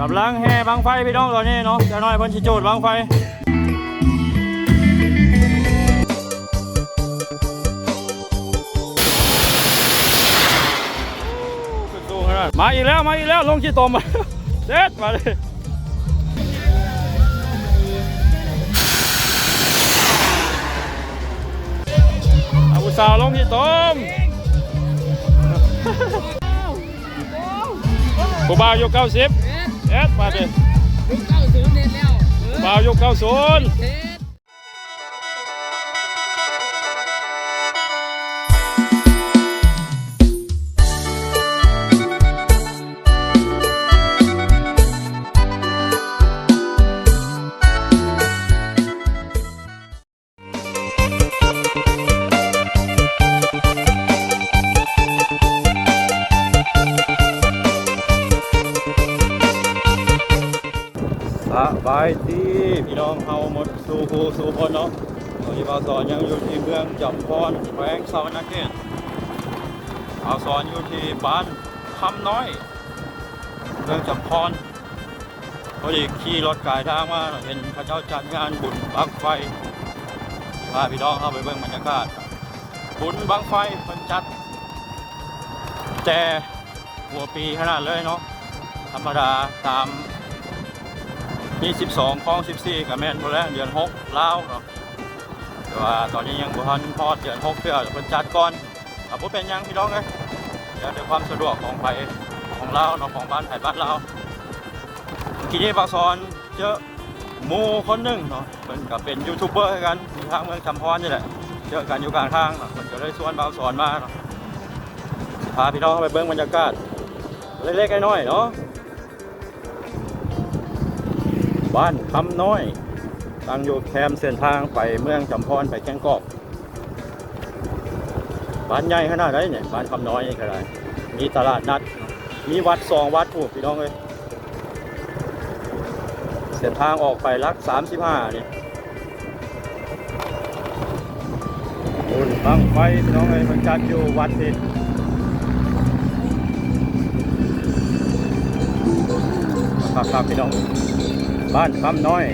กำลังแห่บังไฟพี่น้องตอนนี้เนาะจะน้อยเพิ่นสิโจดบังไฟมาอีกแล้วมาอีกแล้วลงที่ตมมาเด็ดมาเลยอาอุตสาวลงที่ตมกูบ่าวยกเก้าสิบ เอ็ดมาดิยุคเก้าศูนย์เน็ตแล้วเออบ่าวยกเก้าศูนย์ ตอนนี้บ่าสอนยังอยู่ที่เมืองจำพรแขวงสาวนาเขตบ่าสอนอยู่ที่บ้านคำน้อย เมืองจำพรพอดีขี่รถกายทางมาเห็นพระเจ้าจัดงานบุญบังไฟพาพี่น้องเข้าไปเบิ่งบรรยากาศบุญบังไฟมันจัด แต่หัวปีขนาดเลยเนาะธรรมดาตามมี12คลอง 14กับแม่นพอแล้วเดือน 6 ลาวเนาะ แต่ว่าตอนนี้ยังบ่ทันพอดเดือน6เพื่อเพิ่นจัดก่อนอะบ่เป็นยังพี่น้องเอ้ยเดี๋ยวด้วยความสะดวกของไผของลาเนาะของบ้านไผบ้านลาทีนี้บางซอนเจอมูคนหนึ่งเนาะเพิ่นก็เป็นยูทูบเบอร์กันทางเมืองจำพรนี่แหละเจอกันอยู่กลางทางเนาะเพิ่นก็เลยชวนบางสอนมาเนาะพาพี่น้องไปเบิ่งบรรยากาศเล็กๆน้อยๆเนาะบ้านคำน้อย ตั้งอยู่แคมเส้นทางไปเมืองจำพรไปแกงกอกบ้านใหญ่ขนาดไหนเนี่ยบ้านคำน้อยนี่ก็ได้มีตลาดนัด มีวัดสองวัดผูกพี่น้องเลยเส้นทางออกไปลักสามสิบห้านี่บุญบังไฟพี่น้องเลยมันจัดอยู่วัดนี่ครับครับพี่น้อง บ้านคำน้อย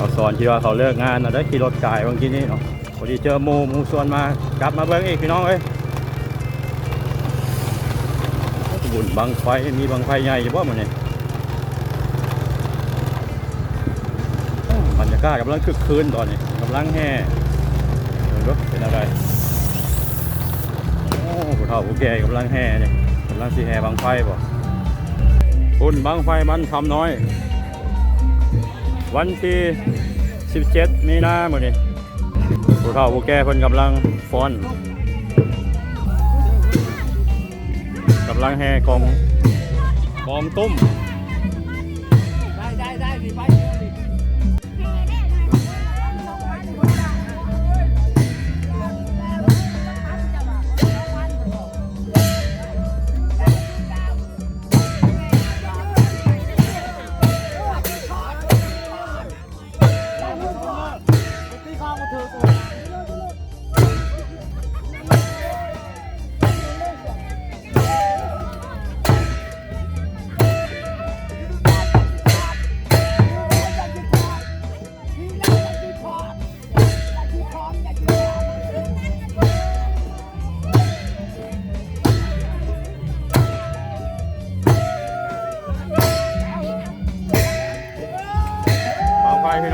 เขาสอนที่ว่าเขาเลิกงานนะได้ขี่รถกายบางทีนี่เนาะพอดีเจอมูมูส่วนมากลับมาเบิ้งอีกพี่น้องเอ้ยบุญบังไฟมีบังไฟใหญ่อยู่บ่มันนี่บรรยากาศกำลังคึกคืนตอนนี้กำลังแห่รถเป็นอะไรโอ้ผู้เฒ่าผู้แก่กำลังแห่เนี่ยกำลังสิแห่บังไฟบ่บุญบังไฟมันทำน้อย วันที่ 17 มีนาหมดนี่ผู้เฒ่าผู้แก่เพิ่นกำลังฟ้อนกำลังแห่กองกองตุ้ม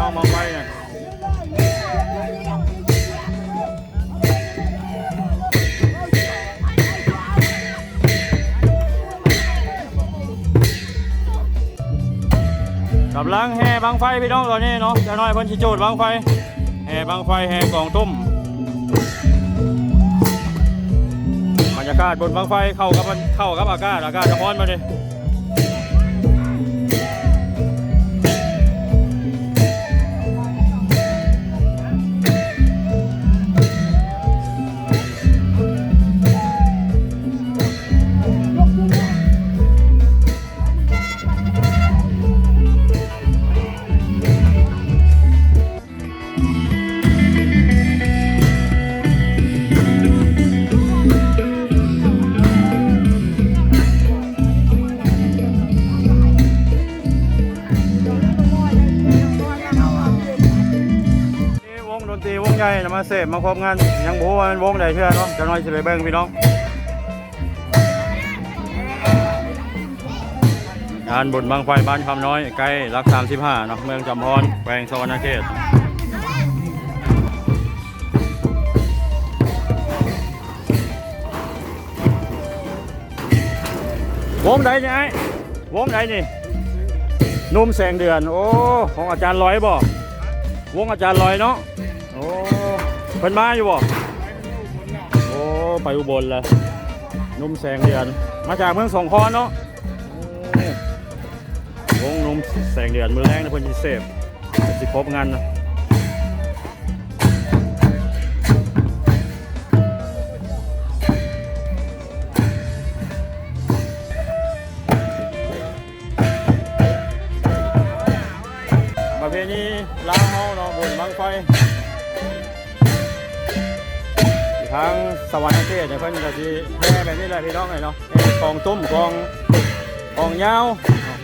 ้องบังไฟเนี่ยกำลังแห่บังไฟพี่น้องตอนนี้เนาะจะน้อยเพิ่นสิโจดบังไฟแห่บังไฟแห่กล่องตุ้มบรรยากาศบนบังไฟเข้ากับมันเข้ากับอากาศอากาศจะร้อนมาดิ เสพมาพบงานยังบ่ว่ามันวงใดเทื่อเนาะจะน้อยสิไปเบิ่งพี่น้องงานบุญบังไฟบ้านคำน้อยใกล้รัก35เนาะเมืองจำพรแขวงสวรรณเขตวงใดเนี่ยไอ้วงใดนี่นุ่มแสงเดือน โอ้ ของอาจารย์ลอยบ่วงอาจารย์ลอยเนาะโอ้ เพิ่นมาอยู่บ่โอ้ไปอุบลเลยนุ่มแสงเดือน มาจากเมืองสองคอนเนาะวงนุ่มแสงเดือนมือแรงนะเพิ่นสิเสพสิพบงานนะ วรรค์เขตเนี่ยเพิ่นก็สิแห่แบบนี้แหละพี่น้องเอ้ยเนาะแห่กองตุ้มกองกองยาวเนาะ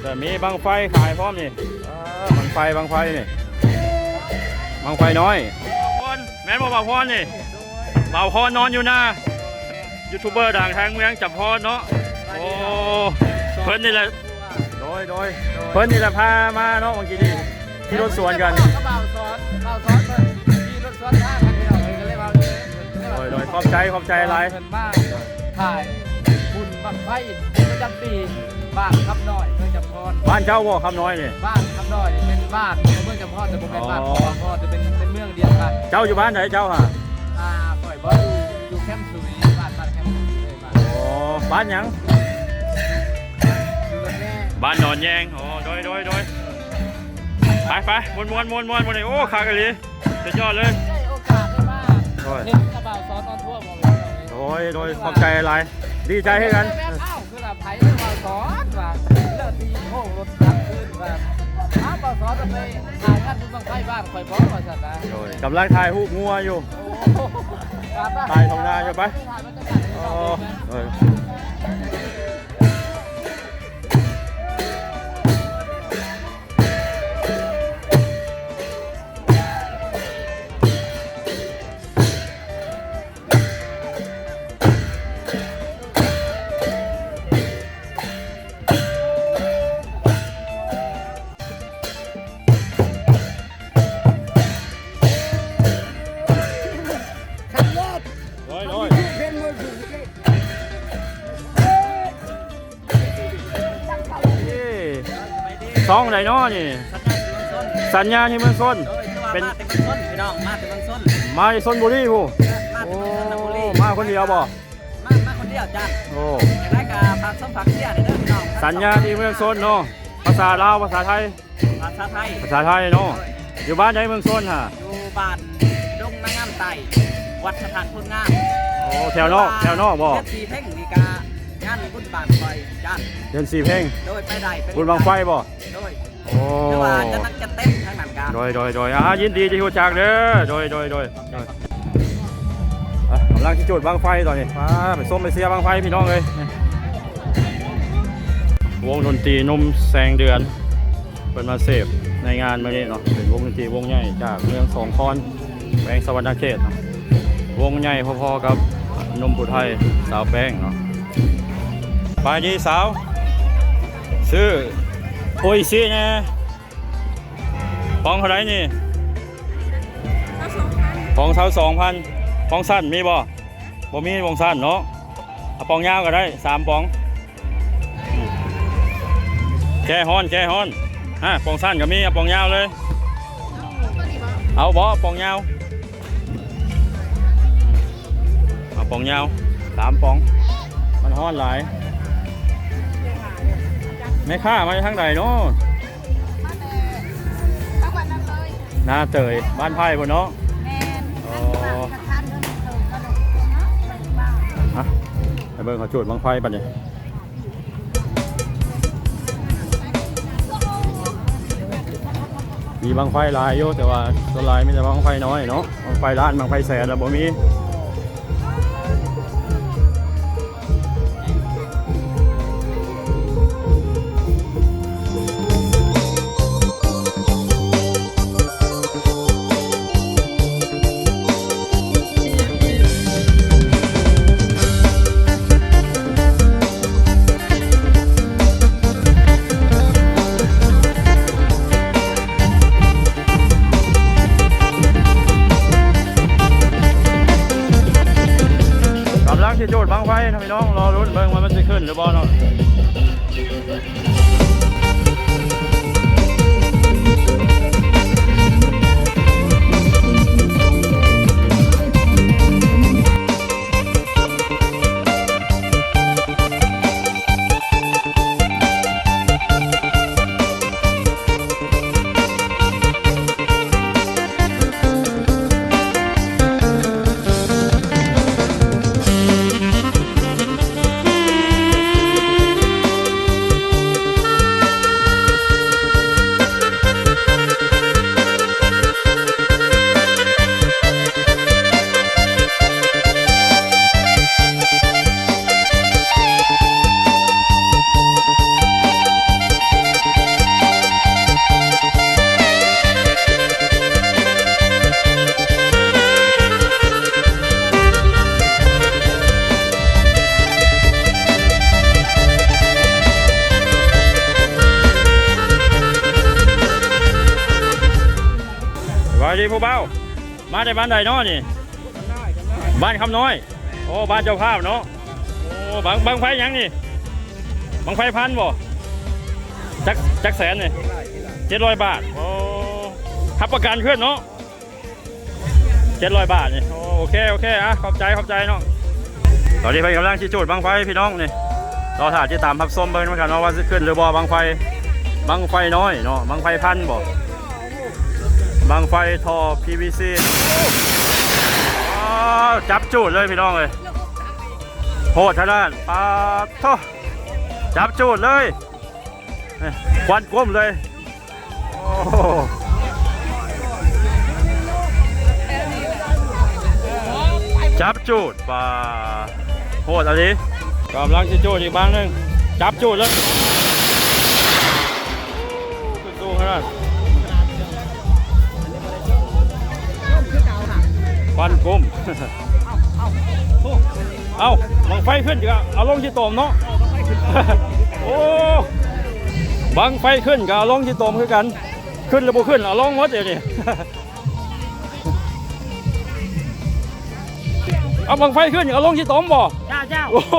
แต่มีบังไฟขายพร้อมนี่อ่าบังไฟบังไฟนี่บังไฟน้อยพรแม่นบ่บ่าวพรนี่บ่าวพรนอนอยู่นะยูทูบเบอร์ดังทางเมืองจับพรเนาะโอ้เพิ่นนี่แหละโดยโดยเพิ่นนี่แหละพามาเนาะบางทีนี่ที่รถสวนกันก็เบาสอนเบาสอน เพิ่นขี่รถสวนทางกันพี่น้องเพิ่นก็เลยเบาเลยโดยโดยขอบใจขอบใจอะไรเพิ่นมาถ่ายบุญบังไฟประจำปีบ้านคำน้อยเมืองจำพรบ้านเจ้าบ่คำน้อยนี่บ้านคำน้อยเป็นบ้านของเมืองจำพรแต่บ่แม่นบ้านของจำพรจะเป็นเป็นเมืองเดียวกัน เจ้าอยู่บ้านไหนเจ้าฮะอ่าปล่อยบ่อยู่อยู่แคมป์สุยบ้านบ้านแคมป์สุยเลยบ้านโอ้บ้านหยังอยู่แน่บ้านนอนแยงโอ้โดยโดยโดยไปไปมวนมวนมวนมวนมวนนี่โอ้ขากะลีสุดยอดเลย อ้ยเห็นกระเป๋าสอนตอนทั่วบ่แม่นเลยโดยโดยขอบใจอะไร ดีใจให้กันแม่เอ้าคือแบบไผเรื่องว่าสอนว่าเลิกตีโค้งรถตักขึ้นว่าอ้าวบ่สอนจะไปถ่ายงานบุญบังไฟบ้านข่อยบ่ว่าซั่นนะโดยกำลังถ่ายรูปงัวอยู่ โอ้โหครับถ่ายตรงหน้าอยู่ไป ถ่ายบรรยากาศให้โอ้เราดูนะโดย องไหนเนาะนี่ สัญญาที่เมืองส้น เป็เป็นน มาเป็นเมืองส้นพี่น้องมาเป็นเมืองส้นมาที่ส้นบุรีผู้มาโอ้เป็นเมืองส้นบุรีมาคนเดียวบ่มามาคนเดียวจ้ะโอ้อยากได้กาผักส้มผักเสี้ยเด้อพี่น้องสัญญาที่เมืองส้นเนาะภาษาลาวภาษาไทย ภาษาไทยภาษาไทยเนาะอยู่บ้านไหนเมืองส้นฮะอยู่บ้านดงนางงามไตวัดสถานคุณงามโอ้แถวนอกแถวนอกบ่เดือนสี่เพ่งมีกางานบุญบาน คอยจ้ะเดือนสี่เพลงโดยไปได้เป็นบุญบังไฟบ่โดยโอ้แต่ว่าจะนักจะเต้นทางนั้นกาโดยโดยโดยอ่ายินดีที่รู้จักเด้อโดยโดยโดยโดยอะกำลังที่จุดบังไฟตอนนี้มาไปส้มไปเสียบังไฟพี่น้องเลยนี่วงดนตรีหนุ่มแสงเดือนเป็นมาเสพในงานมานี้เนาะเป็นวงดนตรีวงใหญ่จากเมืองสองคอนแบงสวรรณเขตเนาะวงใหญ่พอๆกับหนมผู้ไทยสาวแป้งเนาะ ไปดีสาวซื้อโอ้ยซีเนี่ยฟองเท่าไหรนี่ฟองเท่าสองพันฟองสั้นมีบ่บ่มีฟองสั้นเนาะเอาปองยาวก็ได้สามปองอืมแก้ฮ้อนแก้ฮ้อนฮะปองสั้นก็มีเอาปองยาวเลย เอาบ่ปองยาวเอาปองยาวสามปอง มันฮ้อนหลาย แม่ค้ามาจากทางใดเนาะหน้าเตยบ้านไผ่บนเนาะฮะไปเบิ่งเขาจุดบังไฟปัดเนี่ยมีบังไฟหลายอยู่แต่ว่าส่วนหลายมีแต่บังไฟน้อยเนาะบังไฟล้านบังไฟแสนแล้วบ่มี มาได้บ้านใดเนาะนี่บ้านคำน้อย โอ้บ้านเจ้าภาพเนาะโอ้บางบางไฟยังนี่บางไฟพันบ่จักจักแสนนี่เจ็ดร้อยบาทโอ้ทับประกันขึ้นเนาะเจ็ดร้อยบาทนี่โอเคโอเคอะขอบใจขอบใจเนาะตอนนี้ไปกำลังชี้จุดบางไฟพี่น้องนี่รอถ่ายที่ตามพักส้มเบิ่งเหมือนกันเนาะว่าจะขึ้นหรือบ่บางไฟบางไฟน้อยเนาะบางไฟพันบ่ บางไฟทอ PVC จับจูดเลยพี่น้องเลยโหดท่านั้นปาทอจับจูดเลยควันกลมเลยจับจูดปาโหดอะไรกำลังจะจูดอีกบ้างหนึงจับจูดเลยสูงขนาด วันกลมเอาบังไฟขึ้นก็เอาลงที่ตมเนาะโอ้บังไฟขึ้นก็เอาลงที่ตมคือกัน ขึ้นหรือบ่ขึ้นเอาลงหมดเดี๋ยวนี้เอาบังไฟขึ้นเอาลงที่ตมบ่เจ้าเจ้าโอ้โห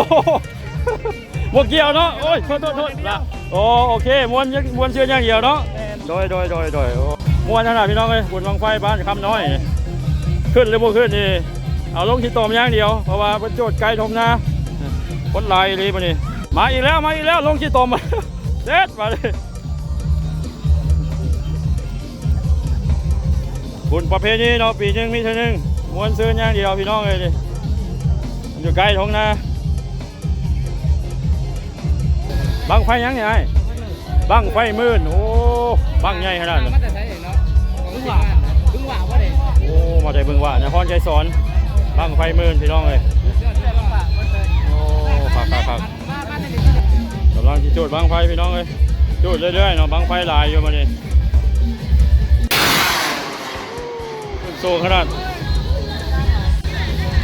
บ่เกี่ยวเนาะโอ้ยโทษโทษโทษละโอ้โอเคมวนมวนเชื่ออย่างเดียวเนาะโดยโดยโดยโดยมวนขนาดพี่น้องเลยบุญบังไฟบ้านคำน้อย ขึ้นหรือบ่ขึ้นนี่เอาลงที่ตอมอย่างเดียวเพราะว่าเป็นโจทย์ไกลทมนาคนลายเลยมานี่มาอีกแล้วมาอีกแล้วลงที่ตอมมาเด็ดมาเลยบุญประเพณีเนาะปีหนึงมีเท่านึงมวนซื้ออย่างเดียวพี่น้องเลยดิอยู่ไกลทงนาบังไฟยังไงบังไฟมื่นโอ้บังใหญ่ขนาดนั้น มาใจเบิ่งว่านครใจสอนบังไฟมื่นพี่น้องเลยเชื่อเชื่อว่ามันเลยโอ้ฝากฝากฝากกำลังจะจุดบังไฟพี่น้องเลยจุดเรื่อยๆเนาะบังไฟลายอยู่มานี่ขึ้นสูงขนาด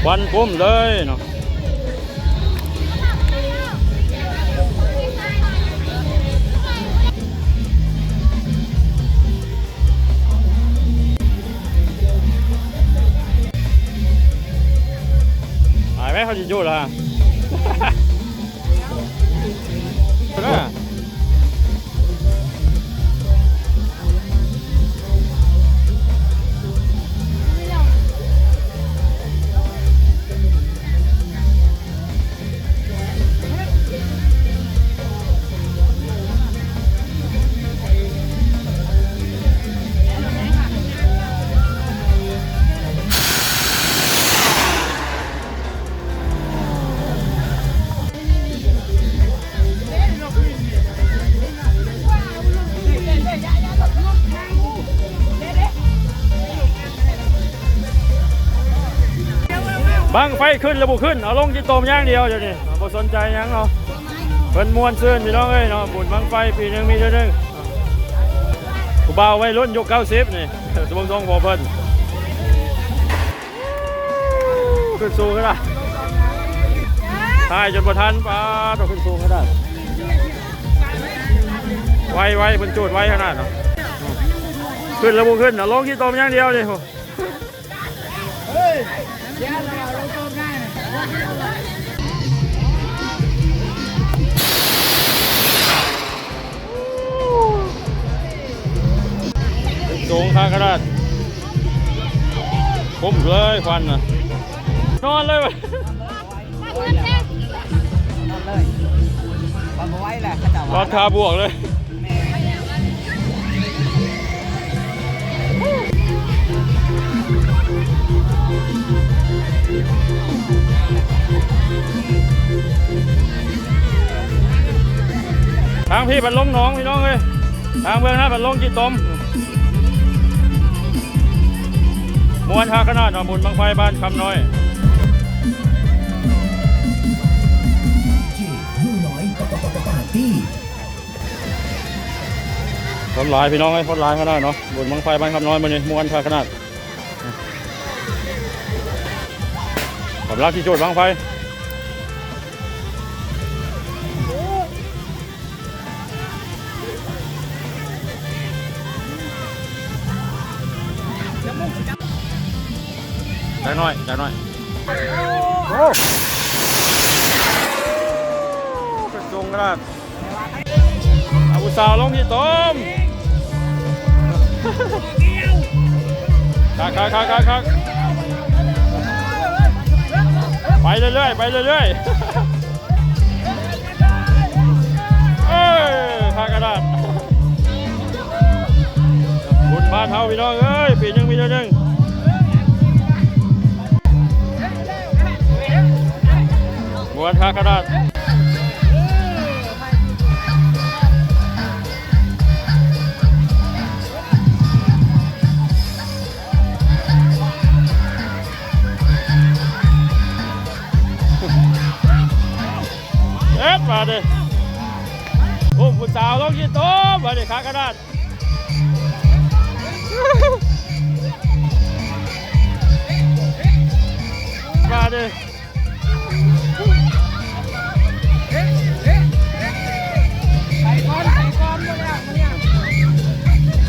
ควันกุ้มเลยเนาะ หายไบังไฟขึ้นระบุขึ้นเอาลงที่โตมย่างเดียวเดี๋ยวนี้บ่สนใจยังเนาะเพิ่นมวนซื่นพี่น้องเอ้ยเนาะบุญบังไฟปีหนึงมีเท่านึงผู้บ่าววัยรุ่นยุค90นี่สมทรงพอเพิ่นขึ้นสูงขนาดตายจนบ่ทันป้าต้องขึ้นสูงขนาดไวไวเพิ่นจูดไวขนาดเนาะขึ้นระบุขึ้นเอาลงที่โตมย่างเดียวนี่โหโจงข้างกระดาษผมเลยควันนะนอนเลยนอนนอนเลยนอนว้แหละกระดาษทาบวกเลย ทางพี่บัดลงหน้องพี่น้องเลยทางเมืองน้าบัดลงกี่ตมมวนทาขนาดหนอบุญบังไฟบ้านคำน้อยคนหลายพี่น้องไอ้คนหลายขนาดเนาะบุญบังไฟบ้านคำน้อยมันนี่มวนทาขนาดสำหรับที่โจทย์บังไฟ จักหน่อยจักหน่อยโอ้กระจงกระดาษอาอุสาวลงที่ต้มคักคักคักคักคักไปเรื่อยๆไปเรื่อยๆเอ้ยคักกระดาษบุญบ้านเฮาพี่น้องเอ้ยปีนึงปีนึง กระดาษเอ็ดมาดิโอ้ผู้สาวต้องกินโต๊ะมาดิคากระดาษมาดิ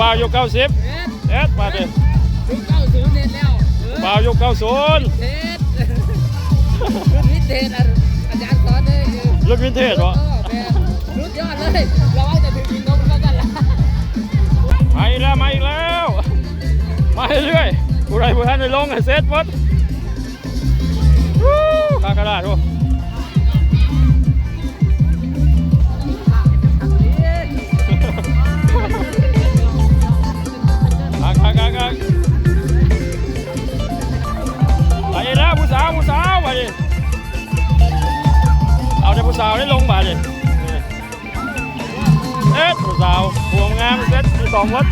มาเลยวนวนวนพี่น้องเลยกูบ่าวยุคเก้าสิบเอ็ดมาดิลูกเก้าศูนย์เน็ตแล้วเออบ่าวยุคเก้าศูนย์เทศรุ่นวิเทศอาจารย์สอนเลยเออรุ่นวินเทจวะเออแม่สุดยอดเลยเราเอาแต่ถึงกินนมแล้วกันละมาอีกแล้วมาอีกแล้วมาเรื่อยๆผู้ใดผู้ท่านได้ลงให้เสร็จหมดวู้คากระดาษดูาวผู้สาวมาดิเอาแต่ผู้สาวได้ลงมาดิเอ็ดผู้สาวพวงงามเซ็ตมีสองวัด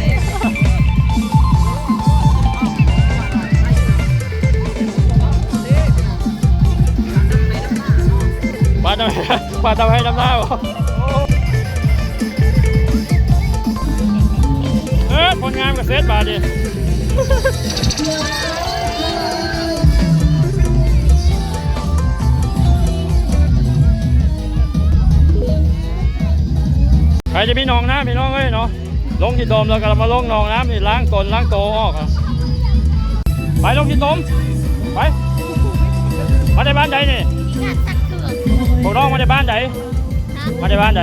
ปาดทำไมปาดทำให้น้ำหน้าบ่เอ็ดผลงานกับเซ็ตบาด จะมีหนองน้ำพี่น้องเอ้ยเนาะลงที่โดมแล้วก็มาลงหนองน้ำนี่ล้างตนล้างโตออกอะไปลงที่โดมไปมาในบ้านใดนี่งานสักเถื่อนพวกน้องมาในบ้านใดนะมาในบ้านใด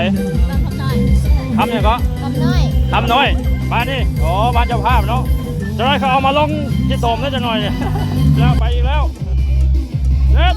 บางคำน้อยทำเนี่ยงก็คำน้อยทำน้อยบ้านนี่อ๋อบ้านเจ้าภาพเนาะจะได้เขาเอามาลงที่โดมแล้วจะหน่อยเนี่ยแล้วไปอีกแล้วเล็ด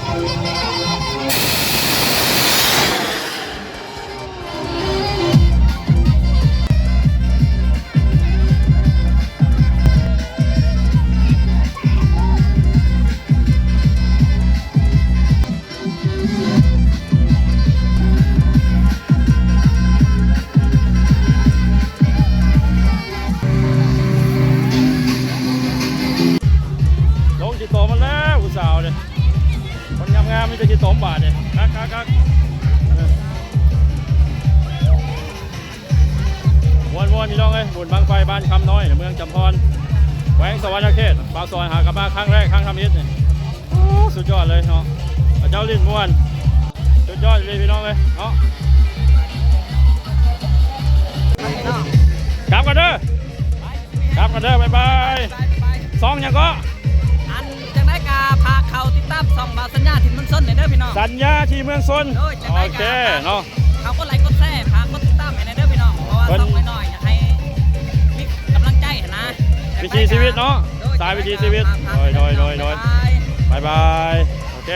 Música สุดยอดเลยเนาะพระเจ้าลิ้นม้วนสุดยอดเลยพี่น้องเอ้ยเนาะกลับกันเด้อกลับกันเด้อบ๊ายบายซองหยังก็อันจังได้กาพาเขาติดตามส่องบาวสัญญาถิ่นมันส้นเด้อพี่น้องสัญญาที่เมืองซนโอ้ยจังได้โอเคกาเนาะเขาก็ไลค์กดแชร์พากดติดตามให้เด้อพี่น้องเพราะว่าเพิ่นส่องน้อยๆอยากให้มีกำลังใจนะวิถีชีวิตเนาะสายวิถีชีวิตโดยโดยโดยโดย บายบาย โอเค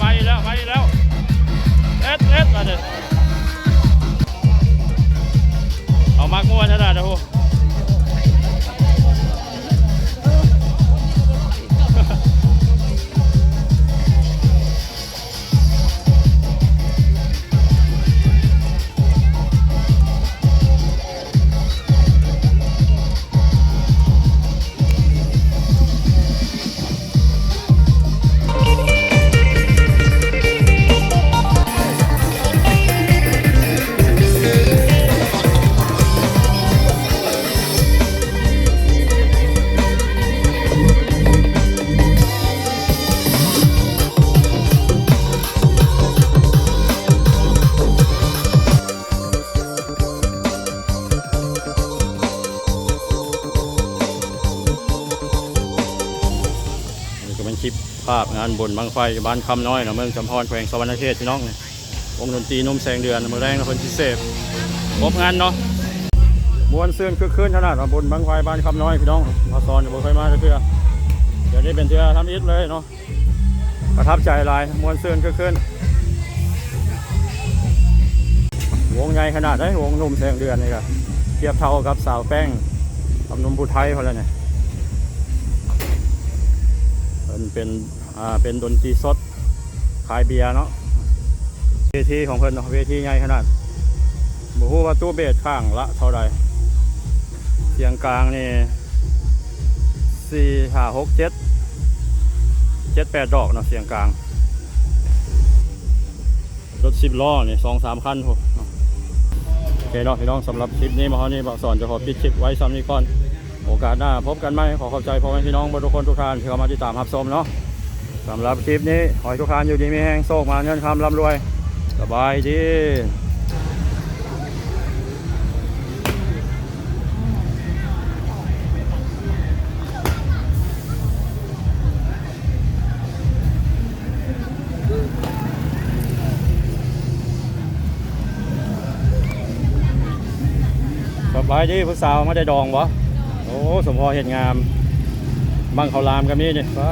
ไปแล้วไปแล้วเอ็ดเอ็ดมาเด็เอามากมวนขนาดนะพูาพงานบนบางไฟบ้านคำน้อยนะเมืองจำพรแขวงสวรรณเขตพี่น้องเนี่ยวงดนตรีนมแสงเดือนมือแรงนคนพิเศษพบงานเนาะมวนเสื่อนคือคืนขนาดบนบางไฟบ้านคำน้อยพี่น้องมาสอนอยู่บนไฟมาเพื่อเดี๋ยวนี้เป็นเทือทำอิฐเลยเนาะประทับใจลายมวนเสื่อนคือคืนวงใหญ่ขนาดได้วงนมแสงเดือนนี่ครับเทียบเท่ากับสาวแป้งกับนมผู้ไทยเขาแล้วเนี่ยเป็นเป็น อ่าเป็นดนตรีสดขายเบียร์เนาะเวทีของเพิ่นเนาะเวทีใหญ่ขนาดบ่ฮู้ว่าตู้เบสข้างละเท่าใดเสียงกลางนี่สี่ห้าหกเจ็ดเจ็ดแปดดอกเนาะเสียงกลางรถสิบล้อนี่สองสามคันโหโอเคเนาะพี่น้องสำหรับคลิปนี้มาเฮานี่บอกสอนจะขอปิดคลิปไว้ซ้ำนี้ก่อน โอกาสหน้าพบกันไหมขอขอบใจพ่อแม่พี่น้องทุกคนทุกท่านที่เข้ามาติดตามรับชมเนาะ สำหรับคลิปนี้ขอให้ทุกท่านอยู่ดีมีแห้งโชคมาเงินคำร่ำรวย สบายดีสบายดีผู้สาวไม่ได้ดองวะโอ้ สมพอเห็นงาม บังเขาลามกับนี่นี่ฟ้า